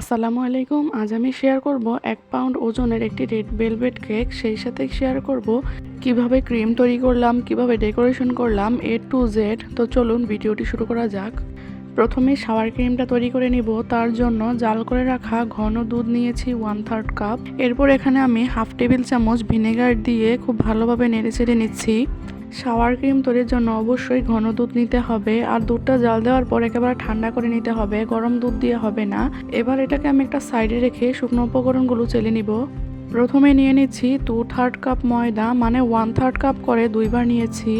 আসসালামু আলাইকুম। আজ আমি শেয়ার করব এক পাউন্ড ওজনের একটি রেড ভেলভেট কেক সেই সাথে শেয়ার করব কীভাবে ক্রিম তৈরি করলাম, কীভাবে ডেকোরেশন করলাম এ টু জেড তো চলুন ভিডিওটি শুরু করা যাক। প্রথমে শাওয়ার ক্রিমটা তৈরি করে নিব। তার জন্য জাল করে রাখা ঘন দুধ নিয়েছি ওয়ান থার্ড কাপ এরপর এখানে আমি হাফ টেবিল চামচ ভিনেগার দিয়ে খুব ভালোভাবে নেড়ে চেড়ে নিচ্ছি। শাওয়ার ক্রিম তৈরির জন্য অবশ্যই ঘন দুধ নিতে হবে, আর দুধটা জাল দেওয়ার পর একেবারে ঠান্ডা করে নিতে হবে, গরম দুধ দিয়ে হবে না। এবার এটাকে আমি একটা সাইডে রেখে শুকনো উপকরণগুলো চেলে নিব। প্রথমে নিয়ে নিচ্ছি টু থার্ড কাপ ময়দা মানে ওয়ান থার্ড কাপ করে দুইবার নিয়েছি।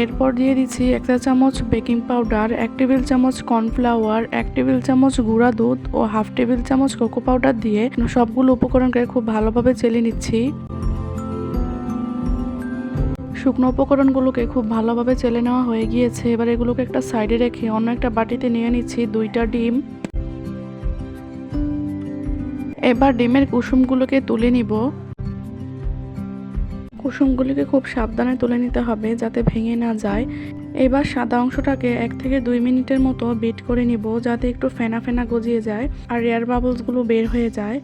এরপর দিয়ে দিচ্ছি এক চা চামচ বেকিং পাউডার এক টেবিল চামচ কর্নফ্লাওয়ার এক টেবিল চামচ গুঁড়া দুধ ও হাফ টেবিল চামচ কোকো পাউডার দিয়ে সবগুলো উপকরণকে খুব ভালোভাবে চেলে নিচ্ছি। শুকনো উপকরণগুলোকে খুব ভালোভাবে চেলে নেওয়া হয়ে গিয়েছে। এবার এগুলোকে একটা সাইডে রেখে অন্য একটা বাটিতে নিয়ে নিচ্ছি দুইটা ডিম। এবার ডিমের কুসুমগুলোকে তুলে নিব। কুসুমগুলিকে খুব সাবধানে তুলে নিতে হবে যাতে ভেঙে না যায়। এবার সাদা অংশটাকে এক থেকে দুই মিনিটের মতো বিট করে নিব যাতে একটু ফেনা ফেনা গজিয়ে যায় আর এয়ার বাবলসগুলো বের হয়ে যায়।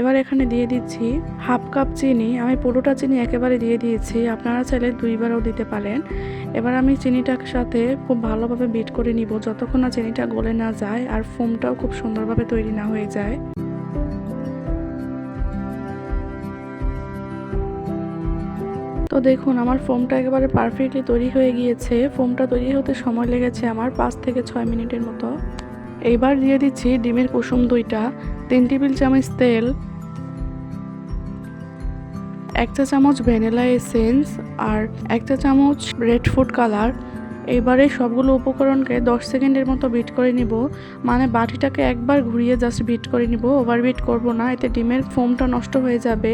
এবার এখানে দিয়ে দিচ্ছি হাফ কাপ চিনি। আমি পুরোটা চিনি একেবারে দিয়ে দিয়েছি। আপনারা চাইলে দুইবারও দিতে পারেন। এবার আমি চিনিটার সাথে খুব ভালোভাবে বিট করে নিব। যতক্ষণ না চিনিটা গলে না যায় আর ফোমটাও খুব সুন্দরভাবে তৈরি না হয়ে যায়। তো দেখুন, আমার ফোমটা একেবারে পারফেক্টলি তৈরি হয়ে গিয়েছে। ফোমটা তৈরি হতে সময় লেগেছে আমার পাঁচ থেকে ছয় মিনিটের মতো। এইবার দিয়ে দিচ্ছি ডিমের কুসুম দুইটা। তিন টেবিল চামচ তেল, এক চা চামচ ভ্যানিলা এসেন্স আর এক চা চামচ রেড ফুড কালার। এবারে সবগুলো উপকরণকে দশ সেকেন্ডের মতো বিট করে নিব মানে বাটিটাকে একবার ঘুরিয়ে জাস্ট বিট করে নিব। ওভার বিট করব না, এতে ডিমের ফোমটা নষ্ট হয়ে যাবে।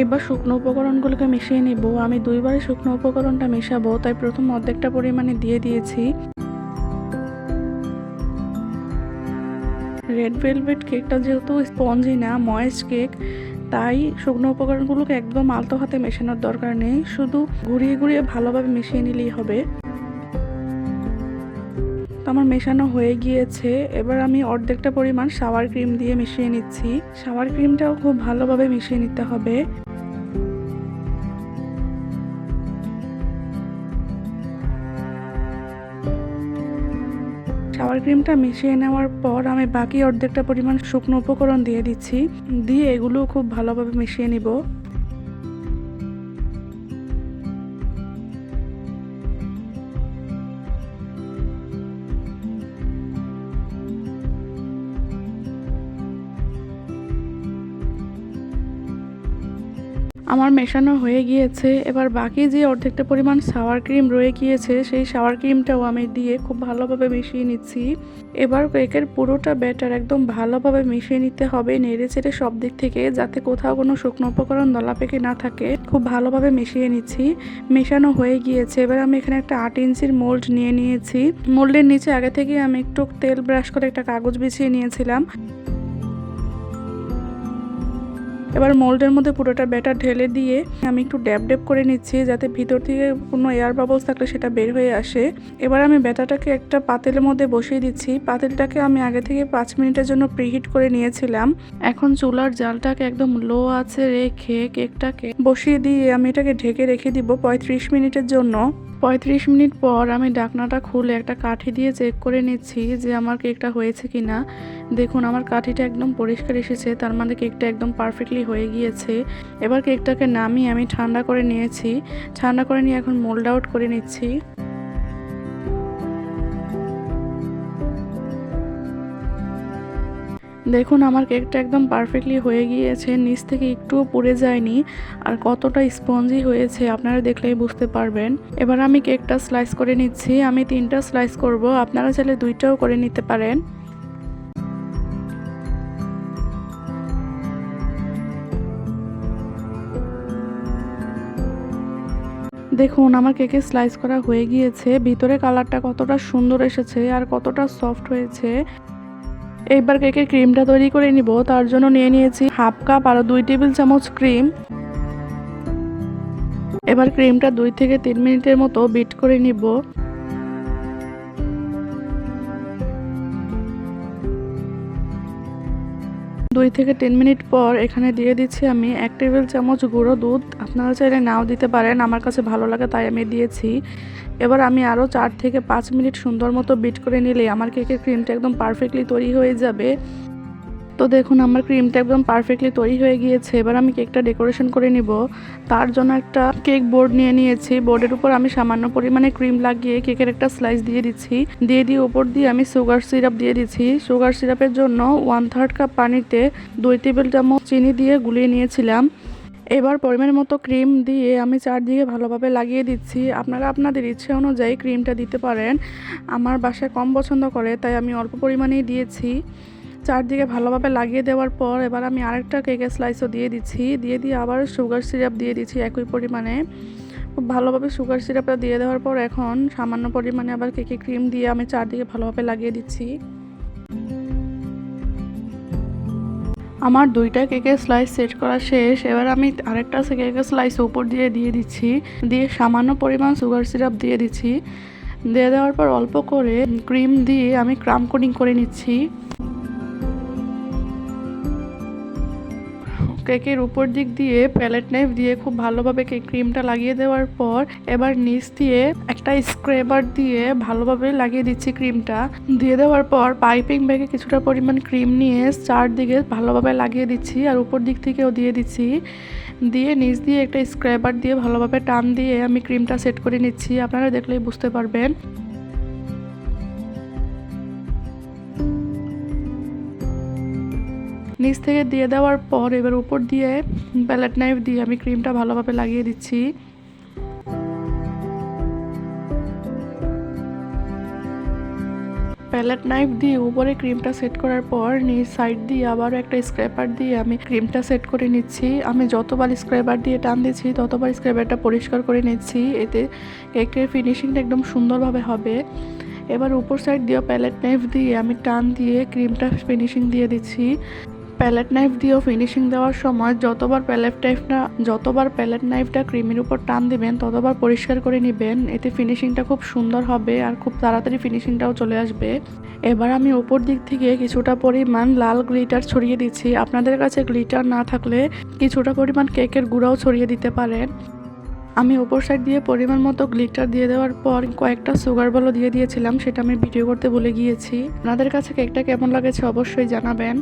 এবার শুকনো উপকরণগুলোকে মিশিয়ে নিব। আমি দুইবারে শুকনো উপকরণটা মেশাবো, তাই প্রথম অর্ধেকটা পরিমাণে দিয়ে দিয়েছি। রেড ভেলভেট কেকটা যেহেতু স্পঞ্জি না ময়েস্ট কেক তাই শুকনো উপকরণগুলোকে একদম আলতো হাতে মেশানোর দরকার নেই। শুধু ঘুরিয়ে ঘুরিয়ে ভালোভাবে মিশিয়ে নিলেই হবে। তো আমার মেশানো হয়ে গিয়েছে। এবার আমি অর্ধেকটা পরিমাণ সাওয়ার ক্রিম দিয়ে মিশিয়ে নিচ্ছি। সাওয়ার ক্রিমটাও খুব ভালোভাবে মিশিয়ে নিতে হবে। শাওয়ার ক্রিমটা মিশিয়ে নেওয়ার পর আমি বাকি অর্ধেকটা পরিমাণ শুকনো উপকরণ দিয়ে দিচ্ছি। দিয়ে এগুলো খুব ভালোভাবে মিশিয়ে নিব। আমার মেশানো হয়ে গিয়েছে। এবার বাকি যে অর্ধেকটা পরিমাণ সাওয়ার ক্রিম রয়ে গিয়েছে, সেই সাওয়ার ক্রিমটাও আমি দিয়ে খুব ভালোভাবে মিশিয়ে নিচ্ছি। এবার কেকের পুরোটা ব্যাটার একদম ভালোভাবে মিশিয়ে নিতে হবে নেড়ে চেড়ে সব দিক থেকে, যাতে কোথাও কোনো শুকনো উপকরণ দলা পেকে না থাকে। খুব ভালোভাবে মিশিয়ে নিচ্ছি। মেশানো হয়ে গিয়েছে। এবার আমি এখানে একটা আট ইঞ্চির মোল্ড নিয়ে নিয়েছি। মোল্ডের নিচে আগে থেকে আমি একটু তেল ব্রাশ করে একটা কাগজ বিছিয়ে নিয়েছিলাম। এবার মোল্ডের মধ্যে পুরোটা ব্যাটার ঢেলে দিয়ে আমি একটু ড্যাব ড্যাব করে নিচ্ছি যাতে ভিতর থেকে কোনো এয়ার বাবলস থাকলে সেটা বের হয়ে আসে। এবার আমি ব্যাটাটাকে একটা পাতিলের মধ্যে বসিয়ে দিচ্ছি। পাতিলটাকে আমি আগে থেকে পাঁচ মিনিটের জন্য প্রিহিট করে নিয়েছিলাম। এখন চুলার জালটাকে একদম লো আছে রেখে কেকটাকে বসিয়ে দিয়ে আমি এটাকে ঢেকে রেখে দিব পঁয়ত্রিশ মিনিটের জন্য। পঁয়ত্রিশ মিনিট পর আমি ডাকনাটা খুলে একটা কাঠি দিয়ে চেক করে নিচ্ছি যে আমার কেকটা হয়েছে কি না। দেখুন, আমার কাঠিটা একদম পরিষ্কার এসেছে, তার মানে কেকটা একদম পারফেক্টলি হয়ে গিয়েছে। এবার কেকটাকে নামিয়ে আমি ঠান্ডা করে নিয়েছি। ঠান্ডা করে নিয়ে এখন মোল্ড আউট করে নিচ্ছি। দেখুন, আমার কেকটা একদম পারফেক্টলি হয়ে গিয়েছে, নিচ থেকে একটুও পুড়ে যায়নি, আর কতটা স্পঞ্জি হয়েছে, আপনারা দেখলেই বুঝতে পারবেন। এবার আমি কেকটা স্লাইস করে নিচ্ছি, আমি তিনটা স্লাইস করব, আপনারা চাইলে দুইটাও করে নিতে পারেন। দেখুন, আমার কেকে স্লাইস করা হয়ে গিয়েছে, ভিতরে কালারটা কতটা সুন্দর এসেছে, আর কতটা সফট হয়েছে। এইবার কেকের ক্রিমটা তৈরি করে নিব। তার জন্য নিয়ে নিয়েছি হাফ কাপ আরও দুই টেবিল চামচ ক্রিম। এবার ক্রিমটা দুই থেকে তিন মিনিটের মতো বিট করে নিব। দুই থেকে তিন মিনিট পর এখানে দিয়ে দিচ্ছি আমি এক টেবিল চামচ গুঁড়ো দুধ। আপনারা চাইলে নাও দিতে পারেন, আমার কাছে ভালো লাগে তাই আমি দিয়েছি। এবার আমি আরও চার থেকে পাঁচ মিনিট সুন্দর মতো বিট করে নিলে আমার কেকের ক্রিমটা একদম পারফেক্টলি তৈরি হয়ে যাবে। তো দেখুন, আমার ক্রিমটা একদম পারফেক্টলি তৈরি হয়ে গিয়েছে। এবার আমি কেকটা ডেকোরেশন করে নিব। তার জন্য একটা কেক বোর্ড নিয়ে নিয়েছি। বোর্ডের উপর আমি সামান্য পরিমাণে ক্রিম লাগিয়ে কেকের একটা স্লাইস দিয়ে দিচ্ছি। দিয়ে দিয়ে ওপর দিয়ে আমি সুগার সিরাপ দিয়ে দিচ্ছি। সুগার সিরাপের জন্য ওয়ান থার্ড কাপ পানিতে দুই টেবিল চামচ চিনি দিয়ে গুলিয়ে নিয়েছিলাম। এবার পরিমাণ মতো ক্রিম দিয়ে আমি চারদিকে ভালোভাবে লাগিয়ে দিচ্ছি। আপনারা আপনাদের ইচ্ছে অনুযায়ী ক্রিমটা দিতে পারেন। আমার বাসায় কম পছন্দ করে, তাই আমি অল্প পরিমাণেই দিয়েছি। চারদিকে ভালোভাবে লাগিয়ে দেওয়ার পর এবার আমি আরেকটা কেকের স্লাইসও দিয়ে দিচ্ছি। দিয়ে দিয়ে আবার সুগার সিরাপ দিয়ে দিচ্ছি একই পরিমাণে। খুব ভালোভাবে সুগার সিরাপটা দিয়ে দেওয়ার পর এখন সামান্য পরিমাণে আবার কেকে ক্রিম দিয়ে আমি চারদিকে ভালোভাবে লাগিয়ে দিচ্ছি। আমার দুইটা কেকের স্লাইস সেট করা শেষ। এবার আমি আরেকটা কেকের স্লাইস উপর দিয়ে দিয়ে দিচ্ছি। দিয়ে সামান্য পরিমাণ সুগার সিরাপ দিয়ে দিচ্ছি। দিয়ে দেওয়ার পর অল্প করে ক্রিম দিয়ে আমি ক্রাম কোটিং করে নিচ্ছি। কেকের উপর দিক দিয়ে প্যালেট নাইফ দিয়ে খুব ভালোভাবে কেক ক্রিমটা লাগিয়ে দেওয়ার পর এবার নিচ দিয়ে একটা স্ক্রেবার দিয়ে ভালোভাবে লাগিয়ে দিচ্ছি ক্রিমটা। দিয়ে দেওয়ার পর পাইপিং ব্যাগে কিছুটা পরিমাণ ক্রিম নিয়ে চারদিকে ভালোভাবে লাগিয়ে দিচ্ছি আর উপর দিক থেকেও দিয়ে দিচ্ছি। দিয়ে নিচ দিয়ে একটা স্ক্রেবার দিয়ে ভালোভাবে টান দিয়ে আমি ক্রিমটা সেট করে নিচ্ছি। আপনারা দেখলেই বুঝতে পারবেন। নিচ থেকে দিয়ে দেওয়ার পর এবার উপর দিয়ে প্যালেট নাইফ দিয়ে আমি ক্রিমটা ভালোভাবে লাগিয়ে দিচ্ছি। প্যালেট নাইফ দিয়ে উপরে ক্রিমটা সেট করার পর নিচ সাইড দিয়ে আবারও একটা স্ক্র্যাপার দিয়ে আমি ক্রিমটা সেট করে নিচ্ছি। আমি যতবার স্ক্র্যাপার দিয়ে টান দিচ্ছি ততবার স্ক্র্যাপারটা পরিষ্কার করে নিচ্ছি। এতে কেকের ফিনিশিংটা একদম সুন্দরভাবে হবে। এবার উপর সাইড দিয়ে প্যালেট নাইফ দিয়ে আমি টান দিয়ে ক্রিমটা ফিনিশিং দিয়ে দিচ্ছি। প্যালেট নাইফ দিয়েও ফিনিশিং দেওয়ার সময় যতবার প্যালেট নাইফটা, যতবার প্যালেট নাইফটা ক্রিমের উপর টান দিবেন, ততবার পরিষ্কার করে নেবেন। এতে ফিনিশিংটা খুব সুন্দর হবে আর খুব তাড়াতাড়ি ফিনিশিংটাও চলে আসবে। এবার আমি উপর দিক থেকে কিছুটা পরিমাণ লাল গ্লিটার ছড়িয়ে দিচ্ছি। আপনাদের কাছে গ্লিটার না থাকলে কিছুটা পরিমাণ কেকের গুঁড়াও ছড়িয়ে দিতে পারেন। আমি উপর সাইড দিয়ে পরিমাণ মতো গ্লিটার দিয়ে দেওয়ার পর কয়েকটা সুগার বলও দিয়ে দিয়েছিলাম, সেটা আমি ভিডিও করতে ভুলে গিয়েছি। আপনাদের কাছে কেকটা কেমন লাগেছে অবশ্যই জানাবেন।